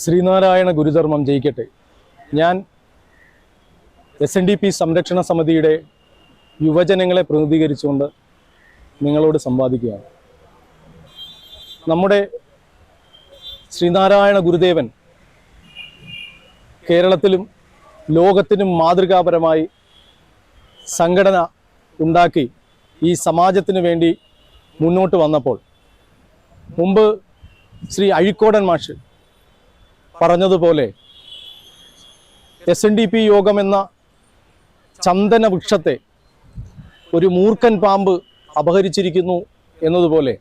ശ്രീനാരായണ ഗുരുധർമ്മം ജയിക്കട്ടെ. ഞാൻ S N D P സംരക്ഷണ സമിതിയുടെ യുവജനങ്ങളെ പ്രതിനിധീകരിച്ചുകൊണ്ട് നിങ്ങളോട് സംവാദിക്കുകയാണ്. നമ്മുടെ ശ്രീനാരായണ ഗുരുദേവൻ കേരളത്തിലും ലോകത്തിനും മാതൃകാപരമായി സംഘടന ഉണ്ടാക്കി ഈ സമാജത്തിന് വേണ്ടി മുന്നോട്ട് വന്നപ്പോൾ മുമ്പ് ശ്രീ അഴിക്കോടൻ മാഷ് പറഞ്ഞതുപോലെ എസ് എൻ ഡി പി യോഗം എന്ന ചന്ദന വൃക്ഷത്തെ ഒരു മൂർഖൻ പാമ്പ് അപഹരിച്ചിരിക്കുന്നു എന്നതുപോലെ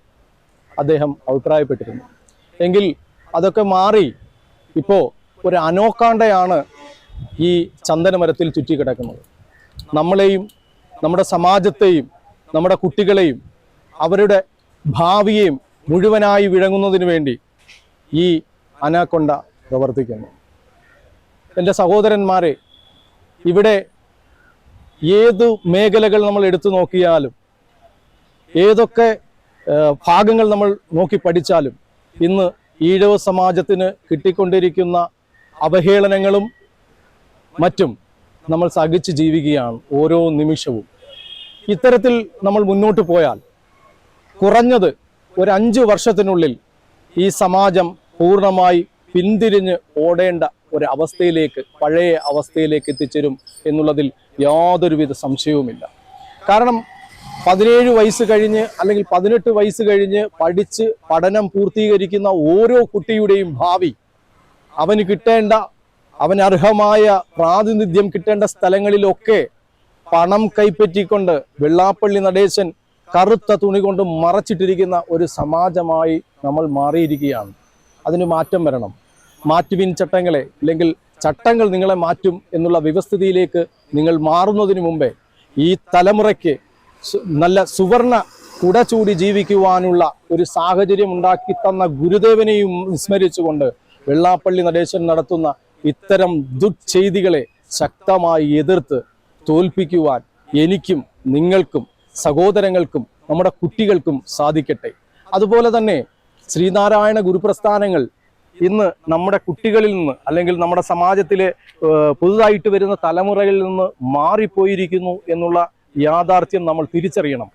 അദ്ദേഹം അഭിപ്രായപ്പെട്ടിരുന്നു. എങ്കിൽ അതൊക്കെ മാറി ഇപ്പോൾ ഒരു അനോക്കാണ്ടയാണ് ഈ ചന്ദനമരത്തിൽ ചുറ്റിക്കിടക്കുന്നത്. നമ്മളെയും നമ്മുടെ സമാജത്തെയും നമ്മുടെ കുട്ടികളെയും അവരുടെ ഭാവിയെയും മുഴുവനായി വിഴങ്ങുന്നതിന് വേണ്ടി ഈ അനാക്കൊണ്ട പ്രവർത്തിക്കുന്നു. എന്റെ സഹോദരന്മാരെ ഇവിടെ ഏത് മേഖലകൾ നമ്മൾ എടുത്തു നോക്കിയാലും ഏതൊക്കെ ഭാഗങ്ങൾ നമ്മൾ നോക്കി പഠിച്ചാലും ഇന്ന് ഈഴവ സമാജത്തിന് കിട്ടിക്കൊണ്ടിരിക്കുന്ന അവഹേളനങ്ങളും മറ്റും നമ്മൾ സഹിച്ച് ജീവിക്കുകയാണ് ഓരോ നിമിഷവും. ഇത്തരത്തിൽ നമ്മൾ മുന്നോട്ട് പോയാൽ കുറഞ്ഞത് ഒരു അഞ്ച് വർഷത്തിനുള്ളിൽ ഈ സമാജം പൂർണമായി പിന്തിരിഞ്ഞ് ഓടേണ്ട ഒരു അവസ്ഥയിലേക്ക് പഴയ അവസ്ഥയിലേക്ക് എത്തിച്ചേരും എന്നുള്ളതിൽ യാതൊരുവിധ സംശയവുമില്ല. കാരണം പതിനേഴ് വയസ്സ് കഴിഞ്ഞ് അല്ലെങ്കിൽ പതിനെട്ട് വയസ്സ് കഴിഞ്ഞ് പഠിച്ച് പഠനം പൂർത്തീകരിക്കുന്ന ഓരോ കുട്ടിയുടെയും ഭാവി അവന് കിട്ടേണ്ട അവനർഹമായ അർഹമായ പ്രാതിനിധ്യം കിട്ടേണ്ട സ്ഥലങ്ങളിലൊക്കെ പണം കൈപ്പറ്റിക്കൊണ്ട് വെള്ളാപ്പള്ളി നടേശൻ കറുത്ത തുണി കൊണ്ട് മറച്ചിട്ടിരിക്കുന്ന ഒരു സമാജമായി നമ്മൾ മാറിയിരിക്കുകയാണ്. അതിന് മാറ്റം വരണം. മാറ്റുവിൻ ചട്ടങ്ങളെ അല്ലെങ്കിൽ ചട്ടങ്ങൾ നിങ്ങളെ മാറ്റും എന്നുള്ള വ്യവസ്ഥിതിയിലേക്ക് നിങ്ങൾ മാറുന്നതിന് മുമ്പേ ഈ തലമുറയ്ക്ക് നല്ല സുവർണ കുട ചൂടി ജീവിക്കുവാനുള്ള ഒരു സാഹചര്യം ഉണ്ടാക്കി തന്ന ഗുരുദേവനെയും വിസ്മരിച്ചുകൊണ്ട് വെള്ളാപ്പള്ളി നടേശൻ നടത്തുന്ന ഇത്തരം ദുഃചെയ്തികളെ ശക്തമായി എതിർത്ത് തോൽപ്പിക്കുവാൻ എനിക്കും നിങ്ങൾക്കും സഹോദരങ്ങൾക്കും നമ്മുടെ കുട്ടികൾക്കും സാധിക്കട്ടെ. അതുപോലെ തന്നെ ശ്രീനാരായണ ഗുരുപ്രസ്ഥാനങ്ങൾ ഇന്ന് നമ്മുടെ കുട്ടികളിൽ നിന്ന് അല്ലെങ്കിൽ നമ്മുടെ സമാജത്തിലെ പുതുതായിട്ട് വരുന്ന തലമുറയിൽ നിന്ന് മാറിപ്പോയിരിക്കുന്നു എന്നുള്ള യാഥാർത്ഥ്യം നമ്മൾ തിരിച്ചറിയണം.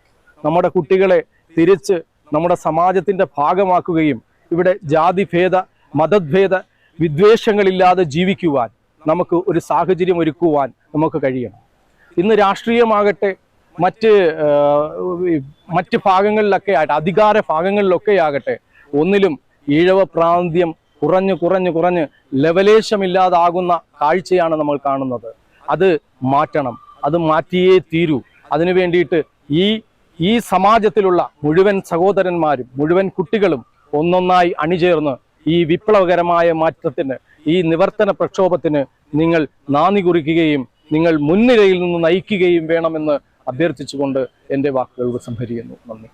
നമ്മുടെ കുട്ടികളെ തിരിച്ച് നമ്മുടെ സമാജത്തിന്റെ ഭാഗമാക്കുകയും ഇവിടെ ജാതിഭേദ മതഭേദ വിദ്വേഷങ്ങളില്ലാതെ ജീവിക്കുവാൻ നമുക്ക് ഒരു സാഹചര്യം ഒരുക്കുവാൻ നമുക്ക് കഴിയണം. ഇന്ന് രാഷ്ട്രീയമാകട്ടെ മറ്റ് മറ്റ് ഭാഗങ്ങളിലൊക്കെ ആകട്ടെ അധികാര ഭാഗങ്ങളിലൊക്കെ ആകട്ടെ ഒന്നിലും ഈഴവ പ്രാന്ത്യം കുറഞ്ഞു കുറഞ്ഞു കുറഞ്ഞ് ലവലേശമില്ലാതാകുന്ന കാഴ്ചയാണ് നമ്മൾ കാണുന്നത്. അത് മാറ്റണം. അത് മാറ്റിയേ തീരൂ. അതിനു വേണ്ടിയിട്ട് ഈ ഈ സമാജത്തിലുള്ള മുഴുവൻ സഹോദരന്മാരും മുഴുവൻ കുട്ടികളും ഒന്നൊന്നായി അണിചേർന്ന് ഈ വിപ്ലവകരമായ മാറ്റത്തിന് ഈ നിവർത്തന പ്രക്ഷോഭത്തിന് നിങ്ങൾ നാന്ദി കുറിക്കുകയും നിങ്ങൾ മുൻനിരയിൽ നിന്ന് നയിക്കുകയും വേണമെന്ന് അഭ്യർത്ഥിച്ചുകൊണ്ട് എന്റെ വാക്കുകൾ ഉപസംഹരിക്കുന്നു. നന്ദി.